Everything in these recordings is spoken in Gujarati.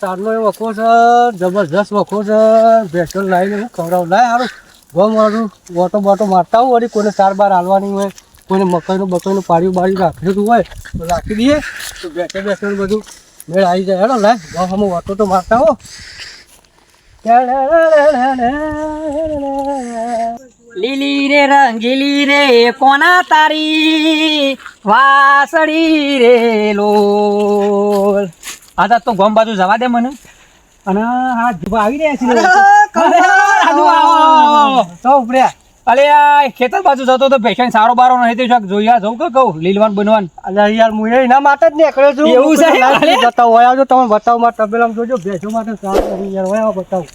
તારનો એ વખો છે, જબરજસ્ત વખો છે ભેંસો લાવીને હું ખવડાવું. લાય સારું ગમ મારું ઓટો બોટો મારતા હોય વળી કોઈને ચાર બાર હાલવાની હોય, કોઈને મકાઈનું બકાઈનું પાડ્યું બાળ્યું રાખેલું હોય, તો રાખી દઈએ, તો બેઠે બેઠે બધું મેળ આવી જાય. હેડો, લાય, ગમ અમે ઓટો તો મારતા હો લીલી રે, રંગીલી રે, કોના તારી વાસળી રે, લોલ? આ તો ગોમ બાજુ જવા દે મને. અને આ જુબા આવી રહ્યા છે. તો ઉપડ્યા અલે આ ખેતર બાજુ જતો તો પેશન સારો બારો નહીં તો શાક જોયા જવું કે કહું? લીલવાન બનવાન. અલે યાર હું એના માટે જ નીકળ્યો છું. એવું છે? બતાવો હોય આવજો તમે બતાવો માં તબેલામાં જોજો. ભેંસો માટે સારો યાર હોય બતાવો.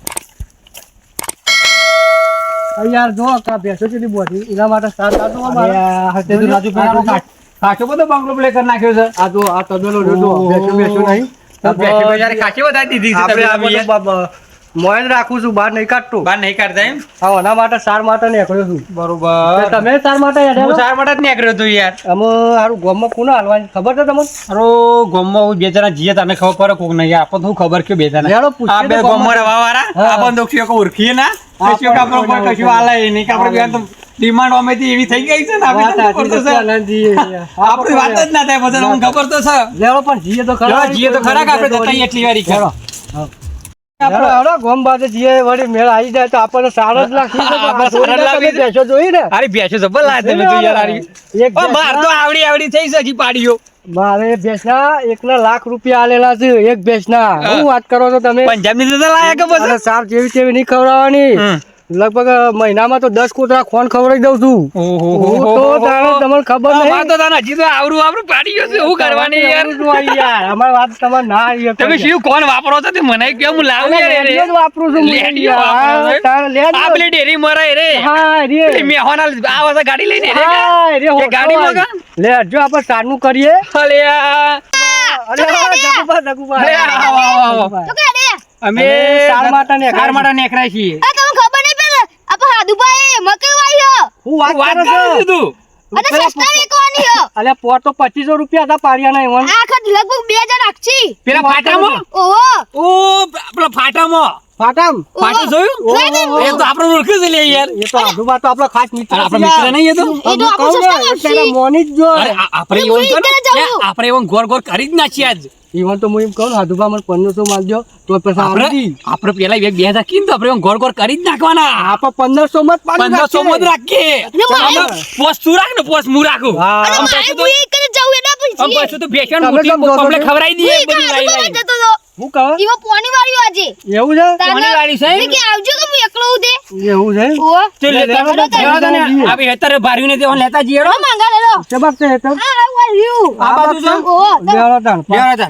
યાર જો કા ભેંસો કેટલી બોધી એના માટે સાત આ મારા આ હતે રાજુ કાચો બધો બંગલો પ્લે કરી નાખ્યો છે. આ જો આ તબેલો જોજો. ભેંસો ભેંસો નહીં. તો બેઠી બજારે કાચી વધારી દીધી છે આપણે તમે આ બધું બ- બ- મોય જ રાખું છું બહાર નહીં કાઢતો. બાર નહીં કાઢતા એમ? હા એના માટે સાર માટે નીકળ્યો છું. બરોબર. તમે સાર માટે હું સાર માટે જ નીકળ્યો હતો યાર. અમે હારું ગામમાં કોને હાલવાની ખબર છે તમને? અરો ગોમમાં હું બે જણા જઈએ તને ખબર પડે કોક નહીં. આપણને શું ખબર કે બે જણા. આ બે ગોમમાં ગામમાં. વાળા આપણને તો ઓળખીએ ના? હા, કશી આપણો કોઈ કોઈ કશું હાલે નહીં. કે આપણે બેન અમે થી એવી થઈ ગઈ છે ને આપણે. આપણી વાત જ ના થાય બધા હું ખબર તો છે. લેવો પણ જીએ તો ખરા. જીએ તો ખરા આપણે જતા એટલી વારી ખરો. આપણે ગોમ બાજુ જીએ વળી મેળ આવી જાય તો આપણને સારો જ લાગે તો આપણે આ જોઈને સારો લાગે. બેસો જોઈ ને અરે બેસો જબર લાગે તમે તો યાર આરી. એક બાર તો આવડી આવડી થઈ છે હજી પાડીઓ. મારે ભેંસના એકના લાખ રૂપિયા આલેલા છે એક ભેંસના હું શું વાત કરો છો તમે પંજાબની તો લાયા કે બસ પછી જેવી તેવી નહીં ખવડાવવાની. લગભગ મહિનામાં તો દસ કોતરા ખોન ખવડાવી દઉં છું. તો તારે તમને ખબર નહીં. વાત તો તને હજી તો આવડું આવડું પાડી ગયું છે. શું કરવાની યાર? શું યાર. અમારી વાત તમારે ના આવી તમે શું કોણ વાપરો છો? તે મને કેમ હું લાવું યાર રે વાપરું છું હું લેડિયો? તારે લે આ ડેરી મરાય રે. હા રે પેલી મેહોના આ વાસા ગાડી લઈને રે હા રે હો ગાડી ગાડીમાં લે જો આપણે સારનું કરીએ. અલે આ અરે જગુબા જગુભા અરે આવો, આવો, આવો. તો કે રે અમે સાર માટે નેકળ્યા સાર માટે નેકળ્યા છીએ આ તમને ખબર નહીં પડે આપણે હાદુભાઈ મકઈ વાયો હું વાત વાત કરું છું? અને સસ્તા વેચવાની હો. અલ્યા પોટ તો પચીસો રૂપિયા હતા લગભગ બે હજાર પેલા ફાટામાં? ઓહો. ઓ પેલા ફાટામાં. ફાટામ? ફાટું જોયું? એ તો આપણે ઓળખ્યું છે લે યાર. એ તો આજુબા તો આપણો ખાસ મિત્ર નહીં એ તો? એ તો આપણે સસ્તા અત્યારે મોની જો આપણે એવું આપણે એવું ગોર ગોર કરી જ નાખીએ આજ. ઈવન તો હું એમ કહું હાધુભા મને પંદરસો માલજો તો પછી આપણે આપણે પેલા બે બે હજાર કીધું આપડે આપણે ગોળ ગોર કરી જ નાખવાના. આપણે પંદરસો માં પંદરસો માં જ રાખીએ. ને મારે- આમાં પોસ તું રાખ ને પોસ્ટ હું રાખું. આમ પછી તો- બેસણ? ખવડાવી દઈએ બધી તો હું કહો ઈવો પોણી વાળી આજે એવું છે પોણી વાળી છે? કે આવજો કે હું એકલો ઉદે એવું છે ઓ ચલ, લે, લેતા- લે, જવા દે. આ હેતરે ભાર્યું ને તે લેતા. હા માંગા લેલો ચબાક તો આ આ વાળ્યું આ બાજુ જો ઓ લેવાનો તાણ. લેવા દો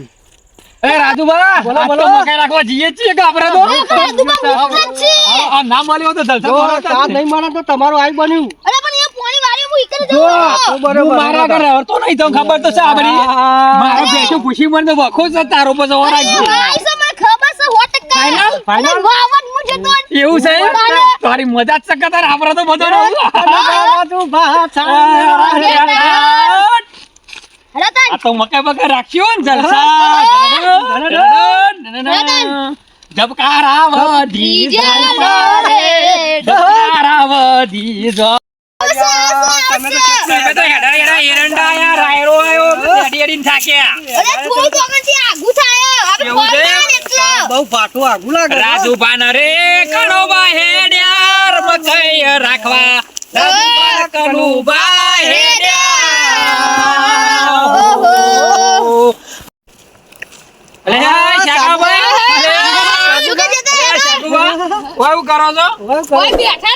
એ રાજુ રાજુભા, બોલો, તો બોલો. મકાઈ રાખવા જઈએ છીએ કે આપણે તો? મુકત છે આ- ના મળ્યો તો તો. ચા નહીં મળે તો તમારો આઈ બન્યું બરોબર મારા રહેતો નહીં તો ખબર તો છે આપણી. મારો બેઠો ખુશી મને તો વખો છે તારો રાખજે. મુજે તો એવું છે? તારે. મજા જ છે કે તો બધો આ તો મકાઈ બકાઈ રાખ્યો ને જલસા. જબકારાવધી જ તમે તો હેડા હેડા એરંડા આયા, રાયડો આયો, હેડી હેડીને થાક્યા. અરે થોડું કોકનથી આગું થાય આપણે એવું છે? ફોન એટલે બહુ પાટું આગું લાગે રાજુભાના રે કણોબા હેડ્યાર મકાઈ રાખવા રાજુભાના કનુબા હેડ્યાર. ઓહો. અલે હા, શાકાભાઈ. અલે, આજુ કે જતા અલે, શાકુભા. ઓય, શું કરો છો કોઈ બેઠા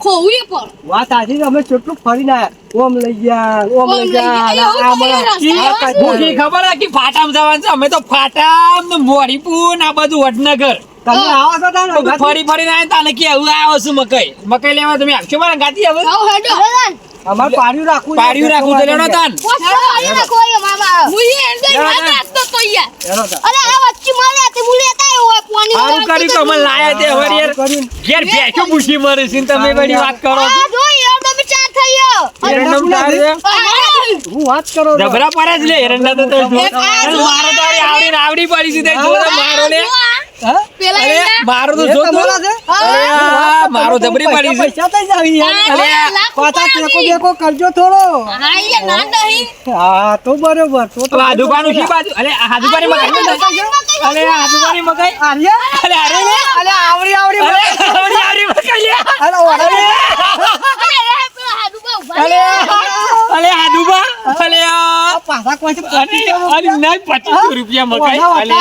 આવ્યો? આવ્યો સોને પોણી વાત પણ આ- લેવું હોય તો કોક ખોવું એ પડે વાત સાચી અમે કેટલું ફરીને. ઓમ લઈ ગયા ઓમ લઈ ગયા ભૂખી ખબર ફાટામ જવાનું છે? અમે તો ફાટામ ને મોરીપુર આ બધું વડનગર. તમે આવો છો તાને? ફરી ફરીને આયા તાને કે હું આવ્યો છું મકઈ. મકઈ લેવા તમે આપશો મારા ગાતી હવે? આવ અમારે પાડ્યું રાખવું પાડ્યું રાખવું તો તાન. મામા. મુઈ નાખતો યાર અરે આ વચ્ચે મળે તે મુલે તા હોય પાણી સારું કર્યું કે અમને લાયા તે હવે યાર ઘેર બેઠો પૂછી મરે છે તમે વાત કરો. આ જો યાર તમે ચાર થયો એરંડમ ચાર હું વાત કરો જબરા પડે જ લે એરંડા તો તો જો. એક આ અરે જો. મારો તો અરે આવડી આવડી પડી છે તે જો મારો ને મારો તો જો મારો જબરી પડી છે. પૈસા પાછા ટેકો બેકો કરજો થોડો. હા યાર ના નહીં હા. તો બરોબર. તો તો તો શી બાજુ અરે? અરે અરે લે. અરે. અલે અલે હાદુબા અલે પાછા કોઈ પચીસો રૂપિયા મકાઈ અલે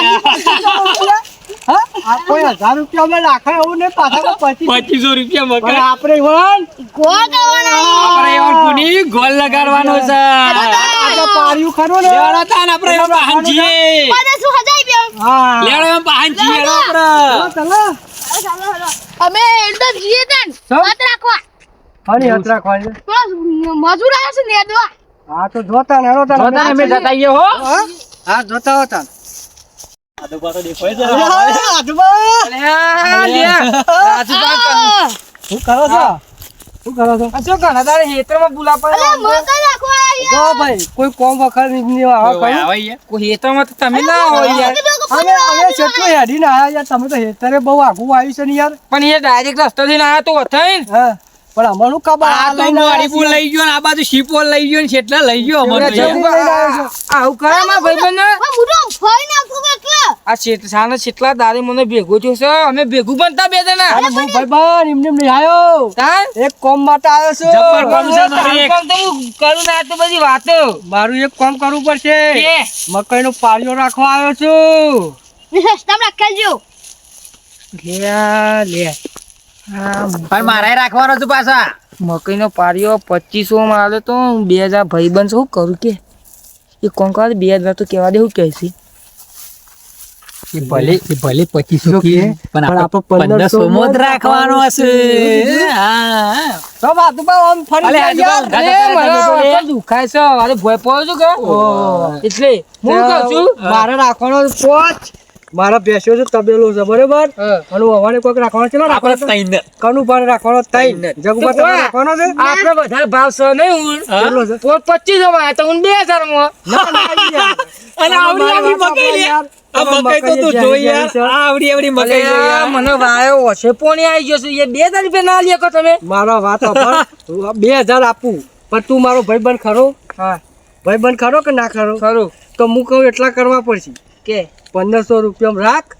હા? કોઈ હજાર રૂપિયા અમે નાખે એવું નહીં પાછા કોઈ પચીસો રૂપિયા. પણ મકાઈ આપણે ગોલ લગાડવાનો છે. પાર્યું ખરું ને? લેવડો તાન આપણે છીએ. પચાસ હા. લેવડો એવા બહાન છીએ આપણે. અમે એન્ડર જઈએ તાન. વાત રાખવા. ફરી હાથ રાખવાની મજૂર આવે છે ને દવા. હા તો જોતા ને. અમે જતા આઈએ હા? હા? જોતા હતા હાદુબા તો દેખાય છે આજુબા. અલે આ લે શું કરો છો? શું કરો છો? શું કરા તારે હેતરમાં બુલા જો ભાઈ કોઈ કોમ વખત નહીં આવા. કોઈ હેતરમાં તો તમે ના હોય યાર. અમે અમે કેટલું હેડીને આયા યાર તમે તો હેતરે બહુ આઘું આવ્યું છે ને યાર. પણ એ ડાયરેક્ટ રસ્તો થી ના તો અથઈ હા પણ અમારું ખબર આ તો મોડીપુર લઈ ગયો આ બાજુ શીપો લઈ ગયો ને છેટલા લઈ ગયો અમર આવું કરે માં ભાઈબંધ? આ મુઢો ફોઈ નાખું આ સાના છેટલા મને ભેગો થયો છે. અમે ભેગું બનતા બે જણા. અરે હું ભાઈબંધ એમને એમ આવ્યો તાન? એક કોમ માટે આવ્યો છું. જબ્બર કોમ છે. તારું કામ તો કરું ના તો બધી વાતો. મારું એક કામ કરવું પડશે. મકાઈનો પાળીઓ રાખવા આવ્યો છું. ને રાખજો. લે લે પણ મારે રાખવાનો છું પાછા. મકાઈનો પાળિયો પચીસો માં આલે તો બે હજાર ભાઈબંધ શું કરું કે? એ કોણ કરે બે હજાર તો કેવા દે હું કહે છે એ ભલે એ ભલે પચીસો કે, પણ પણ આપણે પંદરસો મો જ રાખવાનો હશે. તો બાજુમાં આમ ફરી અલે, જાય આજુબાજુ યાર. ગાતા અરે ગાતા મને જોડે. વાંચો દુખાય છે. મારે ભોય પડ્યો છું કે? એટલે હું કહું છું મારે રાખવાનો પોચ. મારા ભેંસો છે તબેલો છે બરોબર? અને હવાને કોઈક રાખવાનો છે આપણે તઈને કનું ભારે રાખવાનો તઈ જગુબા તો રાખવાનો છે? આપણે વધારે ભાવ છે નહીં હું? કેટલો છે? માં તો હું માં. અને આવડી યાર. આ મકાઈ તો તું જોઈ યાર. આ આવડી આવડી મકાઈ જોઈ યાર. મને વાયો ઓછે. પોણી આવી ગયો છે. એ બે હજાર રૂપિયા ના લે તમે? મારો વાત. બે હજાર આપું. પણ તું મારો ભાઈબંધ ખરો? હા. ભાઈબંધ ખરો કે ના ખરો? ખરું. તો હું કહું એટલા કરવા પડશે. કે? પંદરસો રૂપિયા રાખ.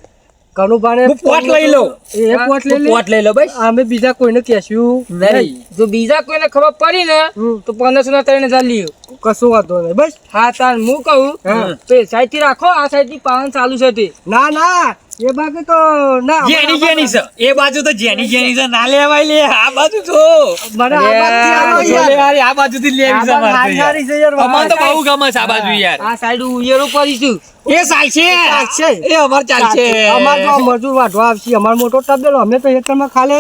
કનુભાને પોટ લઈ લો એ પોટ લઈ લે. પોટ લઈ લો ભાઈ અમે બીજા કોઈને કહેશું નહીં. જો બીજા કોઈને ખબર પડી ને તો પંદરસો ના ત્રણ હજાર લ્યો. કશું વાંધો નહીં. બસ. હા તાર હું કહું. તો સાઈડથી રાખો આ સાઈડથી પાવન ચાલુ છે તે. ના ના. એ બાજુ તો ના જેની જેની છે. એ બાજુ તો જેની જેની છે. ના લેવાય લે. આ બાજુ તો મને આ બાજુ થી લેવી છે મારે અમારે તો બહુ ગમે છે આ બાજુ યાર. આ સાઈડ ઉયેરું પડીશું એ ચાલશે. ચાલશે. એ અમાર ચાલશે. અમાર તો મજૂર વાઢવા આવશે. અમાર મોટો તબેલો. અમે તો હેઠળમાં ખાલે.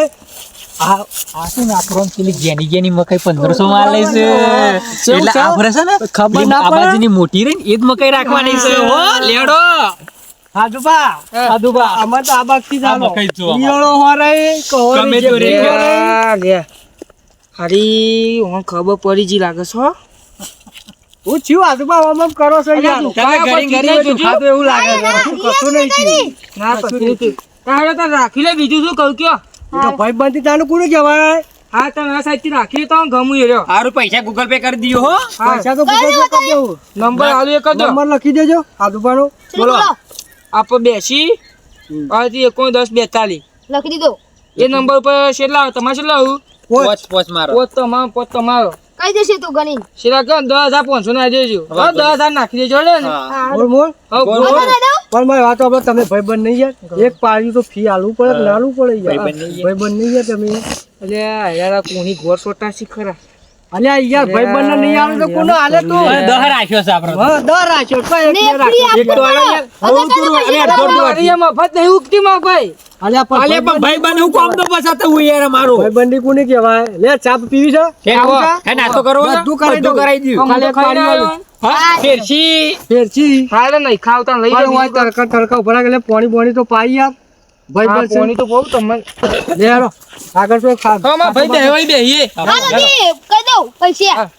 આ આ શું ના પેલી જેની જેની મકાઈ પંદરસો માં લે છે. એટલે છે? છે ને? ખબર ના આ બાજુની મોટી રહી એ જ મકાઈ રાખવાની છે. હો. લેડો તો આ હોરાય, તો રે. લે હારી હું ખબર પડી જી લાગે છે. હું આમ આમ કરો છો યાર. તમે ઘરે કોઈ ઘરે ચીજ હા તો એવું લાગે છે. કશું નહીં થયું. ના કશું તારે તાર રાખી લે બીજું શું કહું કયો. ભાઈ ભાઈબંધી તાનું કોને કહેવાય? હા તમે આ સાઈડથી રાખી તો ગમું રહ્યો હારું પૈસા ગૂગલ પે કરી દીધો. હો. પૈસા તો ગૂગલ પે કરી દેવું નંબર આલુ એક જ નંબર લખી દેજો હાજુબાનો બોલો. આપણે બેસી. અહીંથી એકોણ દસ બેતાલીસ. લખી દીધો. એ નંબર પર છેલ્લા તમારે છેલ્લા આવું પોચ. પોચ મારો. પોત તમારો પોત તમારો. કઈ દેશે તું ગણી? છેલ્લા કહો દસ હજાર પાંચસો ના દેજો. હા દસ હજાર નાખી દેજો ને? બોલો. બોલ. પણ મારી વાત આપણે તમે ભાઈબંધ નહીં યાર. એક પાડ્યું તો ફી આલવું પડે કે પડે યાર. ભાઈબંધ નહીં યાર. ભાઈબંધ નહીં યાર તમે. એટલે યાર કોની ઘોર સોટા શી ખરા. અલ્યા યાર ભાઈબંધને નહીં આવે તો કોનો હાલે તું? દહ રાખ્યો છે આપણો હા રાખ્યો તો એક ને બે રાખ્યો. ફ્રી એક તો યાર. હવે તું અરે અરે મફત નહીં ઉગતી માં ભાઈ અલ્યા પણ અલે પણ ભાઈ હું કોમ તો પસાતો હું યાર મારું ભાઈબંધી કોને કહેવાય? લે ચા પીવી છે? હે હે નાસ્તો કરવો બધું કરાઈ આવ્યો. હા? ફેરસી. ફેરથી ખાય નહીં ખાવતા લઈ હોય તડકા તડકા ઊભા રાખે એટલે પાણી પાણી તો પાઈ યાર ભાઈબંધ બસ કોની તો બહુ તમને લે હાલો. આગળ તો ખા હા માં ભાઈ બેહવાઈ બેહીએ હા નથી કહી દઉં પૈસા.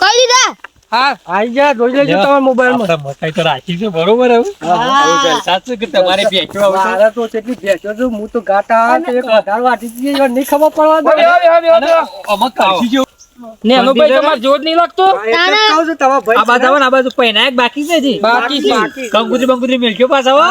કહી દીધા? હા. આઈ જા જોઈ લેજો તમારા મોબાઈલમાં આપણે મકાઈ તો રાખી છે બરોબર હવે? આવું કે તમારે ભેંચો આવશે. મારે તો કેટલી ભેંસો છે હું તો ગાટા એક વધારે દીધી નહીં ખબર પડવા દે. જેવું. ભાઈ તમાર જોર નહીં લાગતો કહું છું તમારા ભાઈ આ બાજુ આ બાજુ પૈનાયક બાકી છે જી બાકી છે કંકુતરી બંકુતરી મેલક્યો પાછા હો.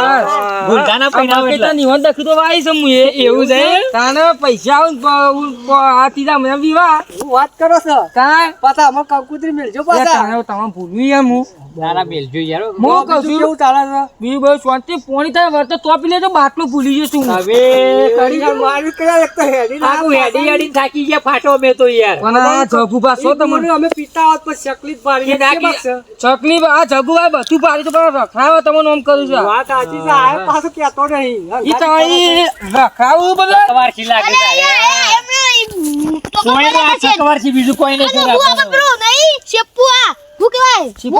ભૂલતા ના આ તો એટલે. નિવન દખ તો વાઈ છે મુએ. એવું છે? તાને પૈસા આવે આ ત્રીજા મહિના વિવાહ વાત કરો છો કા પાછા અમાર કંકુતરી મેલજો પાછા તાને તમારે ભૂલ્યું એમ હું તારા મેલજો યાર. હું કહું છું કેવું ચાલે છે બીજું બધું શાંતિ પોણી થાય વર્ત તો પી લેજો બાટલું ભૂલી જશું હવે કરી મારી કયા એક હેડી આખું હેડી હેડી થાકી ગયા ફાટો મેં તો યાર. પણ આ જગુ પાછો તમને? અમે પીતા હોત પણ શકલી પાડી નાખી- ચકલી આ જગુભાઈ બધું પાડી તો પણ રખાવો તમને આમ કરું છું વાત સાચી છે આ પાછું કહેતો નહીં. ઈ તારી રખાવું બધા? લાગે છે. છે. બીજું કોઈ નહીં? શેપુ આ. શું કહેવાય? શેપુ?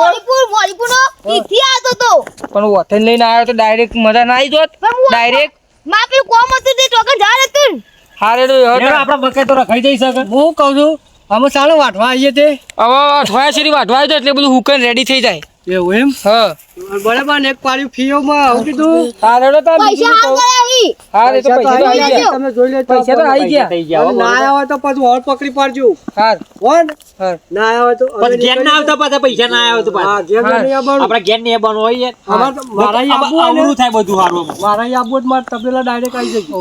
મોલીપુર, નો ઈથી આવતો તો. પણ ઓથેન લઈને આવ્યો તો ડાયરેક્ટ મજા ના આવી જોત. ડાયરેક્ટ માપી કોમ હતું તે ટોકન જવા દેતું ને. હારે તો હવે આપડા મકાઈ તો રખાઈ જઈ શકે. હું કહું છું અમે સાળો વાટવા આવીએ તે. હવે વાટવા છે વાટવા તો એટલે બધું હુકન રેડી થઈ જાય. એવું એમ? હા. બરાબર ને એક પાડ્યું ફીઓમાં આવું કીધું. હારે તો પૈસા બીજું કહું. હાલ તો પૈસા તો પૈસા તો આવી આવી ગયા. ગયા. તમે જોઈ લેજો પૈસા તો આવી ગયા. થઈ ગયા હો, અને ના બરોબર. હોય તો પાછું હોળ પકડી પાડજો. હાર હોન. હાર ના આવ્યા હોય તો પણ ઘેર ના આવતા પાછા પૈસા ના આવ્યા તો પાછા. ઘેર નહીં આવવાનું. આપડા ઘેર ને એ. હોય યાર. અમારે મારા આબ- થાય બધું હારું મારા તબેલા ડાયરેક્ટ આવી જશે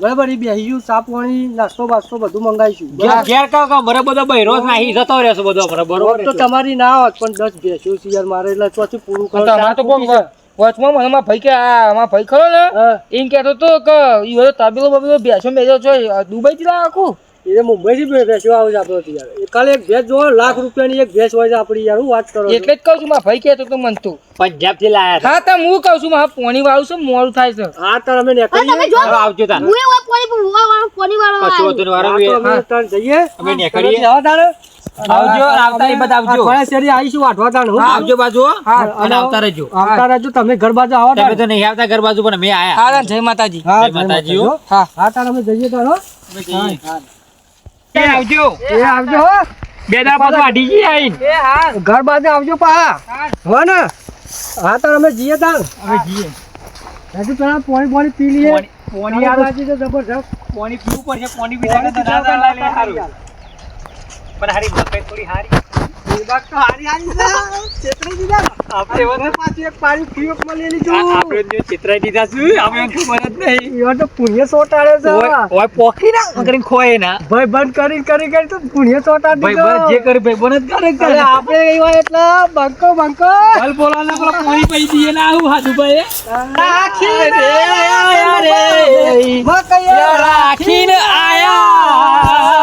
બરાબર એ ગયું પાણી નાસ્તો બાસ્તો બધું મંગાવીશું. ઘેર કે બધો બૈરો નાહી જતો રહેશે બધો બરોબર. તો તમારી ના હોત પણ દસ બેસ્યું છે યાર મારે એટલે ચોથી પૂરું કરો તો કોમ વચમાં મને મારા ભાઈ કે આ મારા ભાઈ ખરો ને? એમ કહેતો તો કે ઈ બધો તબેલો બબેલો બેસો બેસો છો દુબઈ થી લાવ આખું? એ મુંબઈ થી બેસ્યો આવે છે આપણો યાર કાલે એક ભેંસ જોવો લાખ રૂપિયાની એક ભેંસ હોય છે આપણી યાર હું વાત કરો? એટલે જ કહું છું મારા ભાઈ કહેતો તો મન તું. પંજાબથી લાયા હા તો હું કહું છું મારા પોણી વાળું છે મોડું થાય છે. હા તો અમે નીકળીએ. આવજો તાર. હું એ પોણી પોણી વાળો પોણી વાળો કશું તો અમે જઈએ. અમે નીકળીએ. જાઓ તારે. આવજો આવતા એ બધા આવજો. અઠવાડિયા શેરી આવીશું વાટવા તાણ. આવજો બાજુ હા, અને આવતા રહેજો. આવતા રહેજો તમે ઘર બાજુ આવો તમે તો નહીં આવતા ઘર બાજુ પણ અમે આયા. હા જય માતાજી. જય માતાજી હા. હા. તાણ અમે જઈએ તાણ હો. એ આવજો. એ આવજો બે દા બાજુ આડી જઈએ આઈને. એ હા. ઘર બાજુ આવજો પા હો ને. હા તાણ અમે જઈએ તાણ. અમે જઈએ. હજુ પેલા પોણી પોણી પી લઈએ. પોણી- આવે. છે તો જબરજસ્ત. પોણી પીવું પડશે પોણી પીધા પાણી દાદા લાલે હારું. પણ હારી મકાઈ થોડી હારી. તો હારી છે. છેતરી દીધા. ને. આપણે એવા હવે પાછું એક પાણી ફીઓકમાં લઈ લીધું. આપણે જો ચિતરાઈ દીધા છું અમે ખબર જ નહીં. એવા તો પુણ્ય સોટાડે છે. ઓય પોખી ના કરીને ખોય ના. ભાઈ બંધ કરી કરી કરી તો પુણ્ય સોટાડી ભાઈ બંધ જે કરે ભાઈ જ કરે. કરે આપણે એવા એટલે બંકો બંકો. હાલ બોલાના પેલા પોણી પૈ દઈએ ના આવું હાથુભાઈ રાખી રે આયા મકૈયા. રાખીને આયા.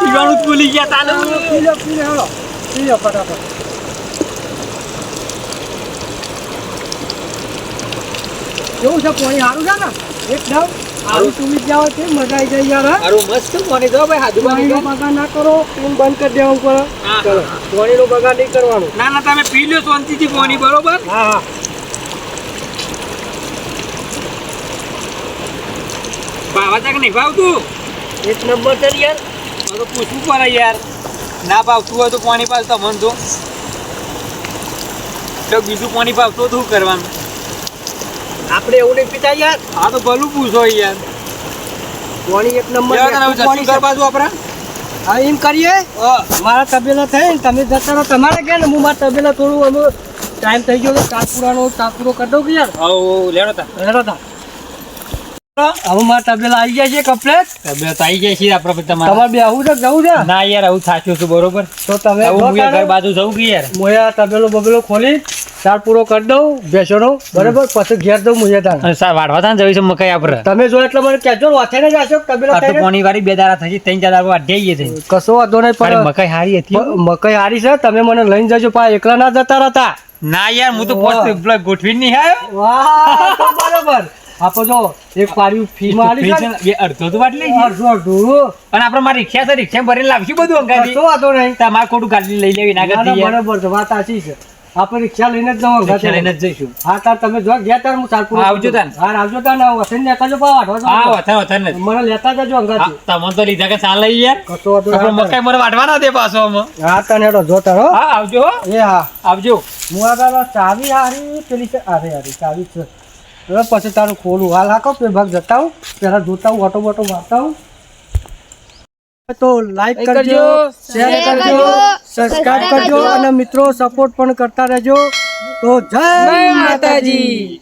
પીવાનું ભૂલી ગયા તાને. પી લો, પી લો, હેલો. પી લો ફટાફટ. કેવું છે પાણી? સારું છે ને? એકદમ સારું સુમિત હોય છે મજા આવી જાય યાર આરો મસ્ત પોણી જો ભાઈ હાથુભાઈ પાણીનો બગા ના કરો એમ બંધ કરી દેવાનું પડે ચલો ચલો પાણીનો બગા નહીં કરવાનો. ના ના તમે પી લો શાંતિથી પોણી બરોબર? હા હા. ભાવા તક નહીં ભાવતું? એક નંબર છે યાર. તો પૂછવું પડે યાર. ના ભાવતું હોય તો પાણી પાસ તમને તો. તો બીજું પાણી ભાવતું તો શું કરવાનું? આપણે એવું નહીં પીતા યાર. આ તો ભલું પૂછો યાર. પાણી એક નંબર પાણી ઘર બાજુ આપણે? હા એમ કરીએ? મારા તબેલા થઈ ને તમે જતા રહો. તમારે કે ને? હું મારા તબેલા થોડું અમે ટાઈમ થઈ ગયો પૂરાનો ચા કરી દઉં કે યાર? હવ લેડો તા લેડો તા હવે મારા તબેલા આવી ગયા છે કમ્પ્લેટ તબિયત આવી જાય છે આપણે તમારે તમારે બે આવું છે જવું છે? ના યાર આવું થાચ્યું છું બરોબર? તો તમે જો હું યાર તારે. ઘર બાજુ જવું કે યાર? મોયા તબેલો બબેલો ખોલી ચાર પૂરો કરી દઉં બેસણો બરાબર? પછી ઘેર દઉં મુજે તાને અને સા વાઢવા જવી છે મકાઈ આપડે તમે જો એટલે મને કહેજો વાથે ને જાશો તબેલા તો પોણી વાળી બે દારા થઈ ત્રણ ચાર દાડા વાઢી છે કશો વાંધો નહીં પણ મકાઈ હારી હતી મકાઈ હારી છે તમે મને લઈને જજો પા એકલા ના જતા રહેતા. ના યાર હું તો. પોસ્ટ ગોઠવી નહીં આવ્યો. વાહ બરાબર. આપો જો એક પાડ્યું ફી માં આલી છે ને, બે અડધો તો વાટલી છે. અડધો અડધું. અને આપણે મારી રિક્ષા છે રિક્ષા ભરીને લાવશું બધું અંગાથી. તો વાતો નહીં. તમારે ખોટું ગાડી લઈ લેવી ના કરતી બરાબર છે વાત સાચી છે. આપણે રિક્ષા લઈને જ જવાનું રિક્ષા લઈને જ જઈશું. હા તાર તમે જો ગયા તાર હું ચાલપુર આવજો તાન. હા આવજો તાન વસન ને કાજો પાવા હા વથા વથા ને મને લેતા જજો અંગાથી. હા, તમને તો લીધા કે ચાલે યાર. કશો વાતો આપણે મકાઈ મને વાટવાના દે પાછો આમાં. હા તને એડો જો તાર હા. આવજો એ હા. આવજો. હું ચાવી હારી પેલી છે અરે અરે ચાવી છે. હવે પછી તારું ખોલું. હાલ હાકો પે ભાગ જતા હું પેલા જોતા હું ઓટો બોટો મારતા હું તો લાઈક કરજો શેર કરજો સબસ્ક્રાઇબ કરજો. અને મિત્રો સપોર્ટ પણ કરતા રહેજો. તો જય માતાજી.